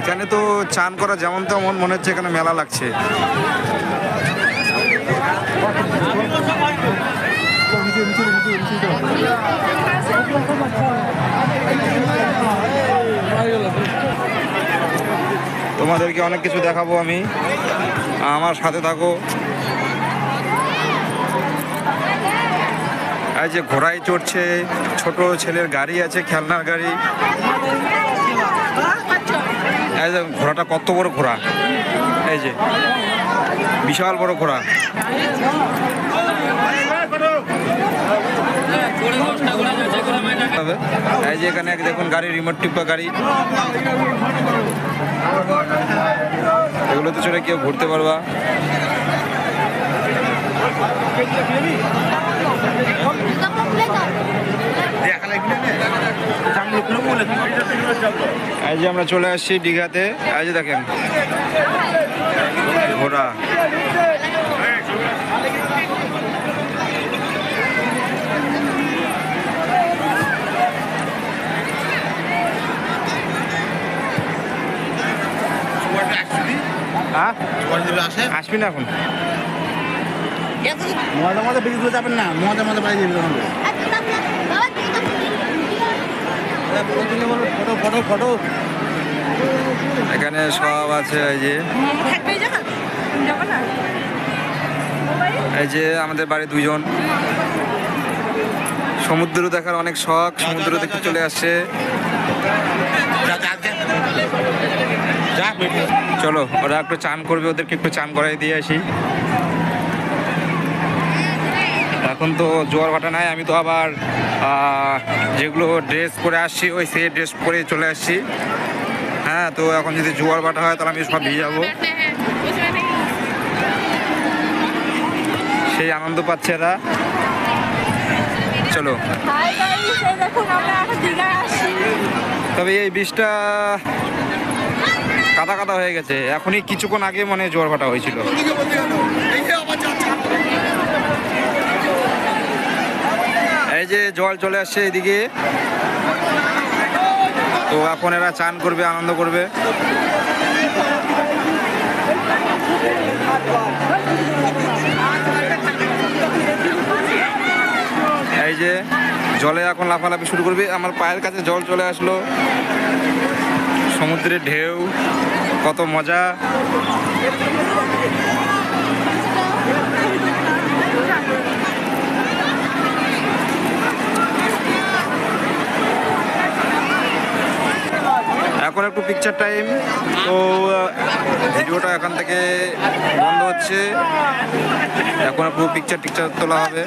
এখানে তো চান করা যেমন তেমন মনে হচ্ছে এখানে মেলা লাগছে। তোমাদেরকে অনেক কিছু দেখাবো আমি। আমার সাথে থাকো। এই যে ঘোড়ায় চড়ছে, ছোট ছেলের গাড়ি আছে, খেলনার গাড়ি। যে ঘোড়াটা কত বড় ঘোড়া? এই যে, বিশাল বড় ঘোড়া। এই যে এখানে দেখুন গাড়ি রিমোট টিপা গাড়ি। এগুলোতে চড়ে কেউ ঘুরতে পারবা। এই যে আমরা চলে আসছি দীঘাতে। এই যে দেখেন ঘোড়া। হ্যাঁ? আসবি না এখন? মজা মজা বেশি দূরে যাবেন না মজা মজা বাড়ি যাবেন এখানে সব আছে এই যে। এই যে আমাদের বাড়ি দুজন সমুদ্র দেখার অনেক শখ সমুদ্র দেখতে চলে আসছে। চলো ওরা একটু চান করবে ওদেরকে একটু চান করাই দিয়ে আসি। এখন তো জোয়ার ভাটা নাই আমি তো আবার যেগুলো ড্রেস পরে আসছি, ওই সেই ড্রেস পরে চলে আসছি। হ্যাঁ তো এখন যদি জোয়ার ভাটা হয়, তাহলে আমি সব ভিজে যাব। সেই আনন্দ পাচ্ছে এরা। চলো। তবে এই বীজটা কাদা কাদা হয়ে গেছে। এখনই কিছুক্ষণ আগে মানে জোয়ার ভাটা হয়েছিল এই যে জল চলে আসছে এদিকে। তো এখন এরা চান করবে, আনন্দ করবে। এই যে জলে এখন লাফালাফি শুরু করবে। আমার পায়ের কাছে জল চলে আসলো। সমুদ্রের ঢেউ, কত মজা। এখন একটু পিকচার টাইম তো ভিডিওটা এখান থেকে বন্ধ হচ্ছে। এখন একটু পিকচার টিকচার তোলা হবে।